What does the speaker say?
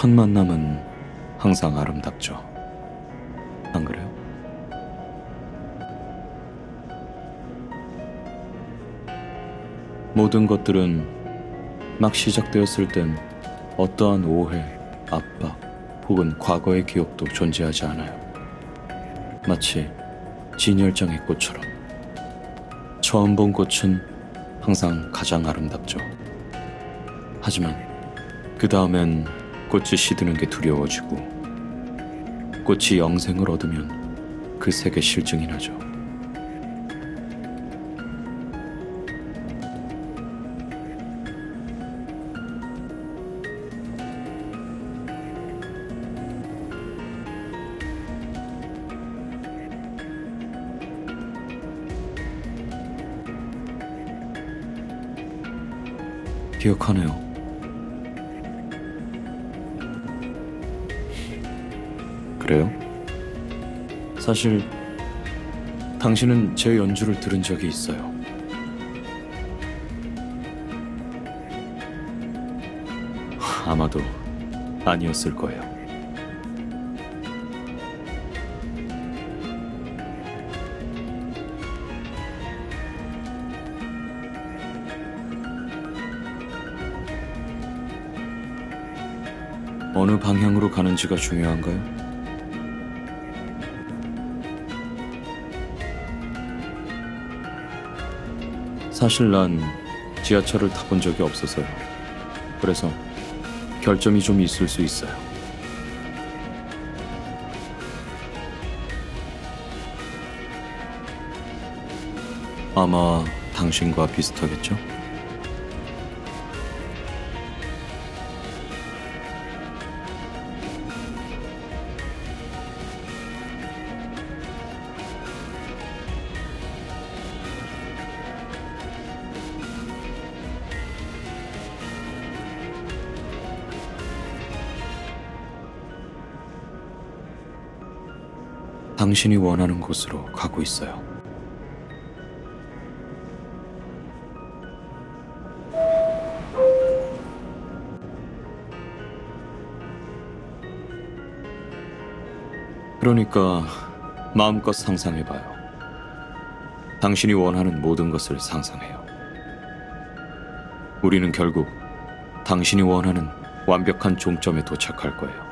첫 만남은 항상 아름답죠. 안 그래요? 모든 것들은 막 시작되었을 땐 어떠한 오해, 압박 혹은 과거의 기억도 존재하지 않아요. 마치 진열장의 꽃처럼. 처음 본 꽃은 항상 가장 아름답죠. 하지만 그 다음엔 꽃이 시드는 게 두려워지고 꽃이 영생을 얻으면 그 색에 실증이 나죠. 기억하네요. 그래요? 사실 당신은 제 연주를 들은 적이 있어요. 아마도 아니었을 거예요. 어느 방향으로 가는지가 중요한가요? 사실 난 지하철을 타본 적이 없어서요. 그래서 결점이 좀 있을 수 있어요. 아마 당신과 비슷하겠죠? 당신이 원하는 곳으로 가고 있어요. 그러니까 마음껏 상상해봐요. 당신이 원하는 모든 것을 상상해요. 우리는 결국 당신이 원하는 완벽한 종점에 도착할 거예요.